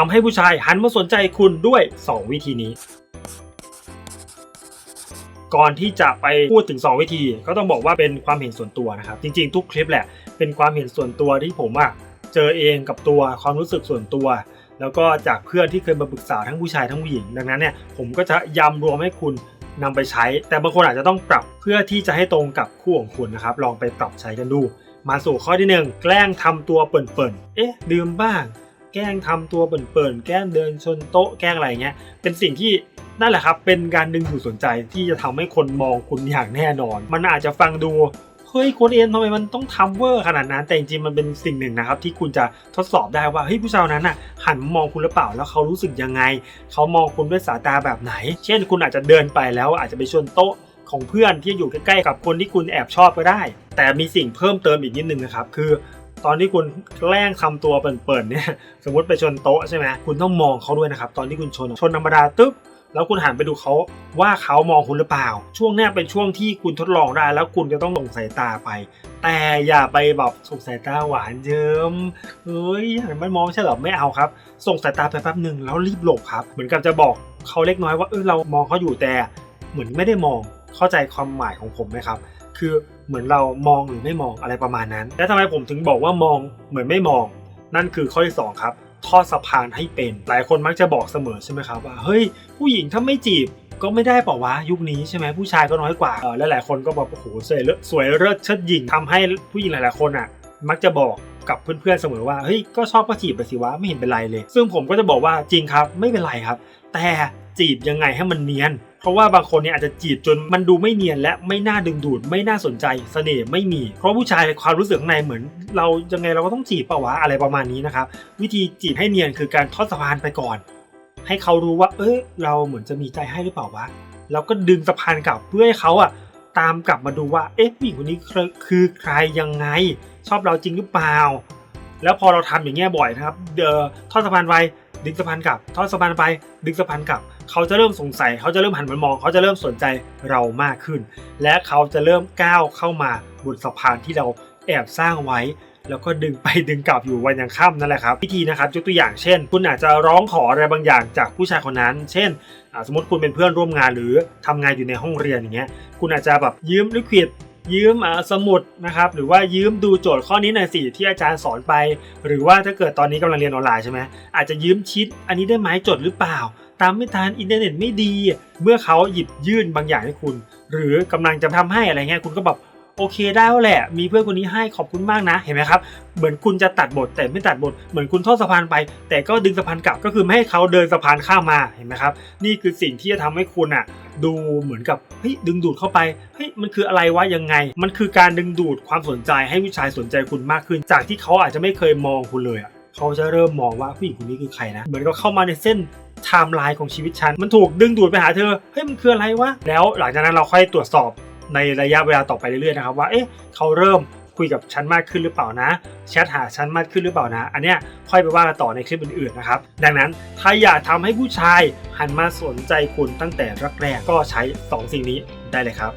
ทำให้ผู้ชายหันมาสนใจคุณด้วย 2 วิธีนี้ ก่อนที่จะไปพูดถึง 2 วิธี ก็ต้องบอกว่าเป็นความเห็นส่วนตัวนะครับ จริงๆ ทุกคลิปแหละ เป็นความเห็นส่วนตัวที่ผมอะเจอเองกับตัวความรู้สึกส่วนตัว แล้วก็จากเพื่อนที่เคยมาปรึกษาทั้งผู้ชายทั้งผู้หญิง ดังนั้นเนี่ยผมก็จะยำรวมให้คุณนำไปใช้ แต่บางคนอาจจะต้องปรับเพื่อที่จะให้ตรงกับคู่ของคุณนะครับ ลองไปปรับใช้กันดู มาสู่ข้อที่หนึ่งแกล้งทำตัวเปิ่นๆ เอ๊ะดื่มบ้าง แกล้งทำตัวเปิ่นๆแกล้งเดินชนโต๊ะแกล้งอะไรเงี้ยเป็นสิ่งที่นั่นแหละครับ เป็นการดึงดูดสนใจที่จะทำให้คนมองคุณอย่างแน่นอน มันอาจจะฟังดูเฮ้ยโคนเอ็นทำไมมันต้องทำเวอร์ขนาดนั้นแต่จริงๆมันเป็นสิ่งหนึ่งนะครับ ที่คุณจะทดสอบได้ว่าเฮ้ยผู้ชายนั้นน่ะหันมามองคุณหรือเปล่าแล้วเขารู้สึกยังไง เขามองคุณด้วยสายตาแบบไหน เช่น คุณอาจจะเดินไปแล้วอาจจะไปชนโต๊ะของเพื่อนที่อยู่ใกล้ๆกับคนที่คุณแอบชอบก็ได้ แต่มีสิ่งเพิ่มเติมอีกนิดนึงนะครับ คือ ตอนที่คุณแกล้งทำตัวเปิ่นๆเนี่ยสมมติไปชนโต๊ะใช่ไหมคุณต้องมองเขาด้วยนะครับตอนที่คุณชนชนธรรมดาตึ๊บแล้วคุณหันไปดูเขาว่าเขามองคุณหรือเปล่า ช่วงนี้เป็นช่วงที่คุณทดลองได้ แล้วคุณจะต้องส่งสายตาไป แต่อย่าไปแบบส่งสายตาหวานเยิ้มเฮ้ยหันมามองใช่หรอไม่เอาครับ ส่งสายตาไปแป๊บหนึ่งแล้วรีบหลบครับ เหมือนกับจะบอกเขาเล็กน้อยว่าเออเรามองเขาอยู่แต่เหมือนไม่ได้มองเข้าใจความหมายของผมไหมครับ คือเหมือนเรามองหรือไม่มองอะไรประมาณนั้น แล้วทำไมผมถึงบอกว่ามองเหมือนไม่มอง นั่นคือข้อที่สองครับทอดสะพานให้เป็น หลายคนมักจะบอกเสมอใช่ไหมครับว่าเฮ้ยผู้หญิงถ้าไม่จีบก็ไม่ได้เปล่าวะยุคนี้ใช่ไหมผู้ชายก็น้อยกว่าเออและหลายคนก็บอกโอ้โหสวยเลิศสวยเลิศเชิดหญิงทำให้ผู้หญิงหลายๆคนอะ มักจะบอกกับเพื่อนๆเสมอว่าเฮ้ยก็ชอบก็จีบไปสิวะไม่เห็นเป็นไรเลย ซึ่งผมก็จะบอกว่าจริงครับไม่เป็นไรครับ แต่ จีบยังไงให้มันเนียน เพราะว่าบางคนเนี่ยอาจจะจีบจนมันดูไม่เนียนและไม่น่าดึงดูด ไม่น่าสนใจเสน่ห์ไม่มี เพราะผู้ชายความรู้สึกข้างในเหมือน เรายังไงเราก็ต้องจีบปล่าวะอะไรประมาณนี้นะครับวิธีจีบให้เนียนคือการทอดสะพานไปก่อน ให้เขารู้ว่า เออเราเหมือนจะมีใจให้หรือเปล่าวะแล้วก็ดึงสะพานกลับเพื่อให้เขาอะตามกลับมาดูว่าเอ๊ะผู้หญิงคนนี้คือใครยังไง ชอบเราจริงหรือเปล่า แล้วพอเราทำอย่างเงี้ยบ่อยนะครับเดอทอดสะพานไป ดึงสะพานกลับทอดสะพานไป ดึงสะพานกลับ เขาจะเริ่มสงสัย เขาจะเริ่มหันมามอง เขาจะเริ่มสนใจเรามากขึ้น และเขาจะเริ่มก้าวเข้ามาบนสะพานที่เราแอบสร้างไว้ แล้วก็ดึงไปดึงกลับอยู่วันยังค่ำนั่นแหละครับวิธีนะครับยกตัวอย่างเช่น คุณอาจจะร้องขออะไรบางอย่างจากผู้ชายคนนั้น เช่นสมมติคุณเป็นเพื่อนร่วมงานหรือทำงานอยู่ในห้องเรียนอย่างเงี้ยคุณอาจจะแบบยืมลิควิด ยืมสมุดนะครับหรือว่ายืมดูโจทย์ข้อนี้หน่อยสิที่อาจารย์สอนไป หรือว่าถ้าเกิดตอนนี้กำลังเรียนออนไลน์ใช่ไหมอาจจะยืมชิดอันนี้ได้ไหมจดหรือเปล่า ตามไม่ทันอินเทอร์เน็ตไม่ดี เมื่อเขาหยิบยื่นบางอย่างให้คุณ หรือกำลังจะทำให้อะไรเงี้ยคุณก็แบบ โอเคได้แล้วแหละ มีเพื่อนคนนี้ให้ขอบคุณมากนะ เห็นไหมครับ เหมือนคุณจะตัดบทแต่ไม่ตัดบท เหมือนคุณทอดสะพานไป แต่ก็ดึงสะพานกลับก็คือไม่ให้เขาเดินสะพานข้ามมา เห็นไหมครับ นี่คือสิ่งที่จะทำให้คุณอะดูเหมือนกับเฮ้ยดึงดูดเข้าไปเฮ้ยมันคืออะไรวะยังไง มันคือการดึงดูดความสนใจให้ผู้ชายสนใจคุณมากขึ้น จากที่เขาอาจจะไม่เคยมองคุณเลยอะเขาจะเริ่มมองว่าผู้หญิงคนนี้คือใครนะ เหมือนกับเข้ามาในเส้นไทม์ไลน์ของชีวิตฉัน มันถูกดึงดูดไปหาเธอ เฮ้ยมันคืออะไรวะ แล้วหลังจากนั้นเราค่อยตรวจสอบ ในระยะเวลาต่อไปเรื่อยๆนะครับว่าเอ๊ะเขาเริ่มคุยกับฉันมากขึ้นหรือเปล่านะแชทหาฉันมากขึ้นหรือเปล่านะ อันเนี้ยค่อยไปว่ากันต่อในคลิปอื่นๆนะครับดังนั้นถ้าอยากทำให้ผู้ชายหันมาสนใจคุณตั้งแต่แรกๆก็ใช้ 2 สิ่งนี้ได้เลยครับ